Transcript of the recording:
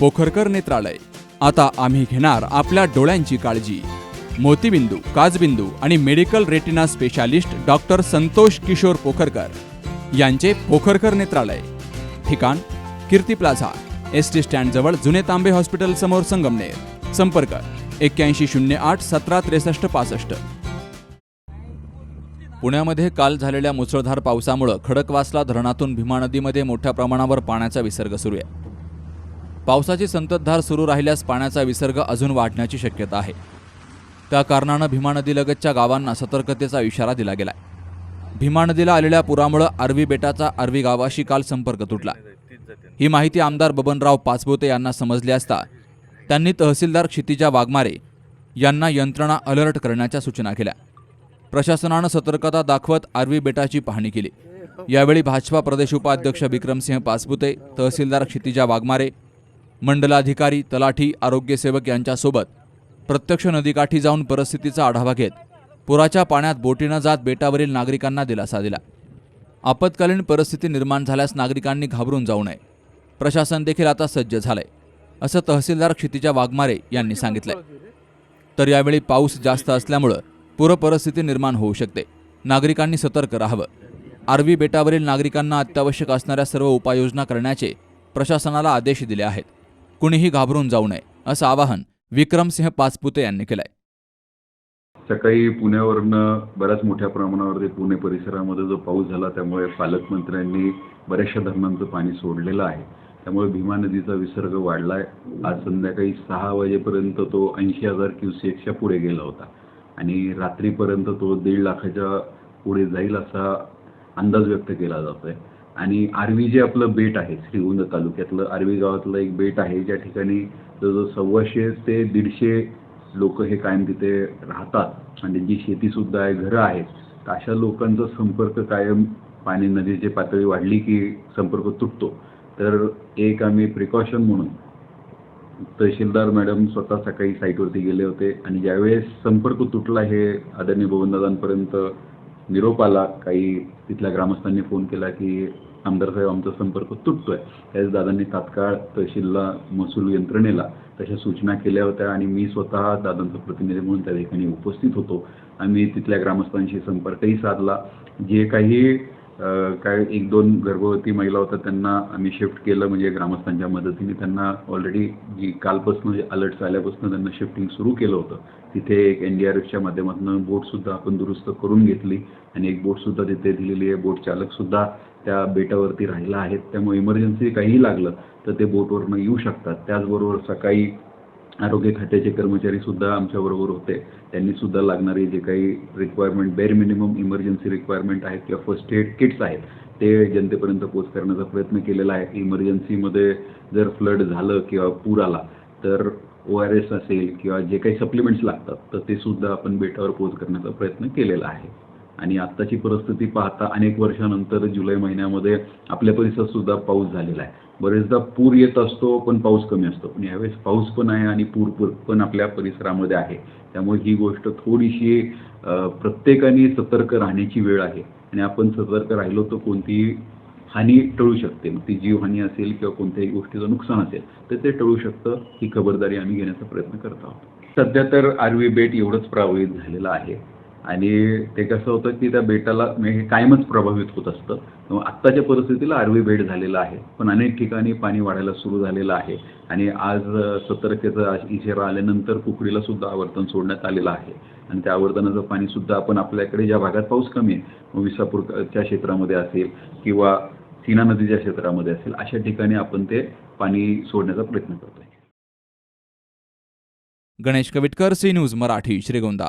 पोखरकर नेत्रालय. आता आम्ही घेणार आपल्या डोळ्यांची काळजी. मोतीबिंदू काजबिंदू आणि medical retina specialist doctor Santosh Kishor Pokharkar यांचे पोखरकर नेत्रालय. ठिकाण कीर्ती प्लाझा एस टी स्टँडजवळ जुने तांबे हॉस्पिटल समोर संगमनेर. संपर्क एक्क्याऐंशी शून्य आठ सतरा त्रेसष्ट पासष्ट. पुण्यामध्ये काल झालेल्या मुसळधार पावसामुळं खडकवासला धरणातून भीमा नदीमध्ये मोठ्या प्रमाणावर पाण्याचा विसर्ग सुरू आहे. पावसाची संततधार सुरू राहिल्यास पाण्याचा विसर्ग अजून वाढण्याची शक्यता आहे. त्या कारणानं भीमा नदीलगतच्या गावांना सतर्कतेचा इशारा दिला गेलाय. भीमा नदीला आलेल्या पुरामुळं आर्वी बेटाचा आर्वी गावाशी काल संपर्क तुटला. ही माहिती आमदार बबनराव पाचपोते यांना समजली असता त्यांनी तहसीलदार क्षितिजा वाघमारे यांना यंत्रणा अलर्ट करण्याच्या सूचना केल्या. प्रशासनानं सतर्कता दाखवत आर्वी बेटाची पाहणी केली. यावेळी भाजपा प्रदेश उपाध्यक्ष विक्रमसिंह पाचपुते तहसीलदार क्षितिजा वाघमारे मंडलाधिकारी तलाठी आरोग्यसेवक यांच्यासोबत प्रत्यक्ष नदीकाठी जाऊन परिस्थितीचा आढावा घेत पुराच्या पाण्यात बोटीनं जात बेटावरील नागरिकांना दिलासा दिला. आपत्कालीन परिस्थिती निर्माण झाल्यास नागरिकांनी घाबरून जाऊ नये. प्रशासन देखील आता सज्ज झालंय असं तहसीलदार क्षितिजा वाघमारे यांनी सांगितलंय. तर यावेळी पाऊस जास्त असल्यामुळं पूरपरिस्थिती निर्माण होऊ शकते. नागरिकांनी सतर्क राहावं. आर्वी बेटावरील नागरिकांना अत्यावश्यक असणाऱ्या सर्व उपाययोजना करण्याचे प्रशासनाला आदेश दिले आहेत. कुणीही घाबरून जाऊ नये असं आवाहन विक्रमसिंह पाचपुते यांनी केलंय. सकाळी पुण्यावरनं बऱ्याच मोठ्या प्रमाणावरती पुणे परिसरामध्ये जो पाऊस झाला त्यामुळे पालकमंत्र्यांनी बऱ्याचशा धरणांचं पाणी सोडलेलं आहे. त्यामुळे भीमा नदीचा विसर्ग वाढला आहे आज संध्याकाळी सहा वाजेपर्यंत तो ऐंशी हजार क्युसेकच्या पुढे गेला होता आणि रात्रीपर्यंत तो दीड लाखाच्या पुढे जाईल असा अंदाज व्यक्त केला जातो आहे आणि आर्वी जे आपलं बेट आहे श्रीगोंदा तालुक्यातलं आर्वी गावातलं एक बेट आहे ज्या ठिकाणी जवळजवळ सव्वाशे ते दीडशे लोक हे कायम तिथे राहतात. आणि जी शेतीसुद्धा आहे घरं आहेत तर अशा लोकांचा संपर्क कायम पाणी नदीची पातळी वाढली की संपर्क तुटतो. तर एक आम्ही प्रिकॉशन म्हणून तहसीलदार मॅडम स्वतः सकाळी साईटवरती गेले होते. आणि ज्यावेळेस संपर्क तुटला हे आदरणीय भवनदादांपर्यंत निरोप आला काही तिथल्या ग्रामस्थांनी फोन केला की आमदार साहेब आमचा संपर्क तुटतोय. त्याच दादांनी तात्काळ तहसीलला महसूल यंत्रणेला तशा सूचना केल्या होत्या आणि मी स्वतः दादांचा प्रतिनिधी म्हणून त्या ठिकाणी उपस्थित होतो. आम्ही तिथल्या ग्रामस्थांशी संपर्कही साधला. जे काही काय एक दोन गर्भवती महिला होत्या त्यांना आम्ही शिफ्ट केलं म्हणजे ग्रामस्थांच्या मदतीने त्यांना ऑलरेडी जी कालपासून अलर्ट्स आल्यापासून त्यांना शिफ्टिंग सुरू केलं होतं. तिथे एक एन डी आर एफच्या माध्यमातून बोटसुद्धा आपण दुरुस्त करून घेतली आणि एक बोटसुद्धा तिथे दिलेली आहे. बोट चालकसुद्धा त्या बेटावरती राहिला आहेत त्यामुळे इमर्जन्सी काहीही लागलं तर ते बोटवरनं येऊ शकतात. त्याचबरोबर सकाळी आरोग्य खात्याचे कर्मचारी सुद्धा आमच्याबरोबर होते. त्यांनी सुद्धा लागणारे जे काही requirement bare minimum emergency requirement आहेत किंवा फर्स्ट एड किट्स आहेत ते जनतेपर्यंत पोच करण्याचा प्रयत्न केलेला आहे. इमर्जन्सीमध्ये जर फ्लड झालं किंवा पूर आला तर ओ आर एस असेल किंवा जे काही सप्लिमेंट्स लागतात तर ते सुद्धा आपण बेटावर पोच करण्याचा प्रयत्न केलेला आहे. आणि आत्ताची परिस्थिती पाहता अनेक वर्षानंतर जुलै महिन्यामध्ये आपल्या परिसरात सुद्धा पाऊस झालेला आहे. बरेचदा पूर येत असतो पण पाऊस कमी असतो. पण यावेळेस पाऊस पण आहे आणि पूर पूर पण आपल्या परिसरामध्ये आहे. त्यामुळे ही गोष्ट थोडीशी प्रत्येकाने सतर्क राहण्याची वेळ आहे. आणि आपण सतर्क राहिलो तर कोणतीही हानी टळू शकते. मग ती जीवहानी असेल किंवा कोणत्याही गोष्टीचं नुकसान असेल तर ते टळू शकतं. ही खबरदारी आम्ही घेण्याचा प्रयत्न करत आहोत. सध्या तर आरवी बेट एवढंच प्रभावित झालेलं आहे. आणि ते कसं होतं की त्या बेटाला म्हणजे हे कायमच प्रभावित होत असतं. त्यामुळे आत्ताच्या परिस्थितीला आर्वी बेट झालेला आहे. पण अनेक ठिकाणी पाणी वाढायला सुरू झालेलं आहे. आणि आज सतर्कतेचा इशारा आल्यानंतर कुकडीला सुद्धा आवर्तन सोडण्यात आलेलं आहे. आणि त्या आवर्तनाचं पाणी सुद्धा आपण आपल्याकडे ज्या भागात पाऊस कमी आहे विसापूरच्या क्षेत्रामध्ये असेल किंवा सीना नदीच्या क्षेत्रामध्ये असेल अशा ठिकाणी आपण ते पाणी सोडण्याचा प्रयत्न करतोय. Ganesh Kavitkar C news Marathi Shrigonda.